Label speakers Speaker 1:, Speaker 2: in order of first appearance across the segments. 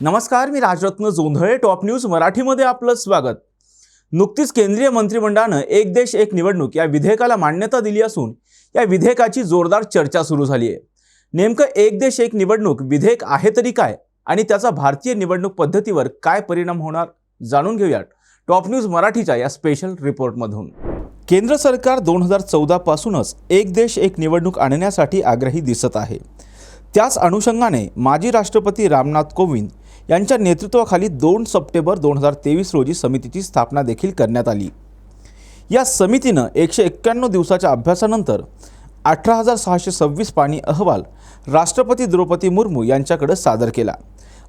Speaker 1: नमस्कार मी Rajratna Jondhale top news मराठीमध्ये आपलं स्वागत. नुकतीच केंद्रीय मंत्रिमंडळानं एक देश एक निवडणूक या विधेयकाला मान्यता दिली असून या विधेयकाची जोरदार चर्चा सुरू झाली आहे नेमकं एक देश एक निवडणूक विधेयक आहे तरी काय? आणि त्याचा भारतीय निवडणूक पद्धतीवर काय परिणाम होणार? जाणून घेऊयात. टॉप न्यूज मराठीच्या या स्पेशल रिपोर्टमधून केंद्र सरकार दोन हजार चौदापासूनच एक देश एक निवडणूक आणण्यासाठी आग्रही दिसत आहे. त्याच अनुषंगाने माजी राष्ट्रपती रामनाथ कोविंद यांच्या नेतृत्वाखाली दोन सप्टेंबर दोन हजार तेवीस रोजी समितीची स्थापना देखील करण्यात आली. या समितीनं एकशे एक्क्याण्णव दिवसाच्या अभ्यासानंतर अठरा हजार सहाशे सव्वीस पाणी अहवाल राष्ट्रपती द्रौपदी मुर्मू यांच्याकडे सादर केला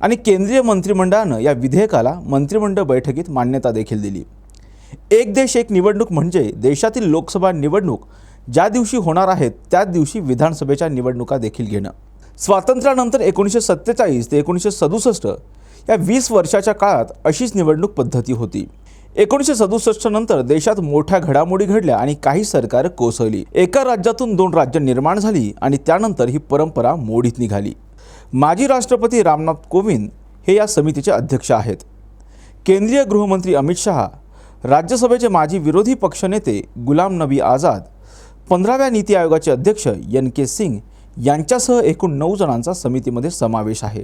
Speaker 1: आणि केंद्रीय मंत्रिमंडळानं या विधेयकाला मंत्रिमंडळ बैठकीत मान्यता देखील दिली. एक देश एक निवडणूक म्हणजे देशातील लोकसभा निवडणूक ज्या दिवशी होणार आहेत त्याच दिवशी विधानसभेच्या निवडणुका देखील घेणं. स्वातंत्र्यानंतर एकोणीसशे सत्तेचाळीस ते एकोणीसशे सदुसष्ट या वीस वर्षाच्या काळात अशीच निवडणूक पद्धती होती. एकोणीसशे सदुसष्ट नंतर देशात मोठ्या घडामोडी घडल्या आणि काही सरकार कोसळली. एका राज्यातून दोन राज्य निर्माण झाली आणि त्यानंतर ही परंपरा मोडीत निघाली. माजी राष्ट्रपती रामनाथ कोविंद हे या समितीचे अध्यक्ष आहेत. केंद्रीय गृहमंत्री अमित शहा राज्यसभेचे माजी विरोधी पक्षनेते गुलाम नबी आझाद पंधराव्या नीती आयोगाचे अध्यक्ष एन के सिंग यांच्यासह एकूण नऊ जणांचा समितीमध्ये समावेश आहे.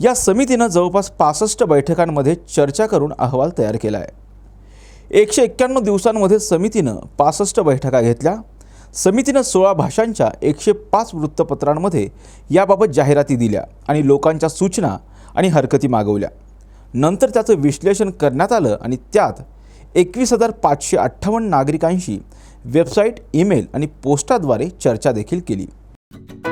Speaker 1: या समितीनं जवळपास पासष्ट बैठकांमध्ये चर्चा करून अहवाल तयार केला आहे. एकशे एक्क्याण्णव दिवसांमध्ये समितीनं पासष्ट बैठका घेतल्या. समितीनं सोळा भाषांच्या एकशे पाच वृत्तपत्रांमध्ये याबाबत जाहिराती दिल्या आणि लोकांच्या सूचना आणि हरकती मागवल्या. नंतर त्याचं विश्लेषण करण्यात आलं आणि त्यात एकवीस हजार पाचशे अठ्ठावन्न नागरिकांशी वेबसाईट ईमेल आणि पोस्टाद्वारे चर्चा देखील केली. Thank you.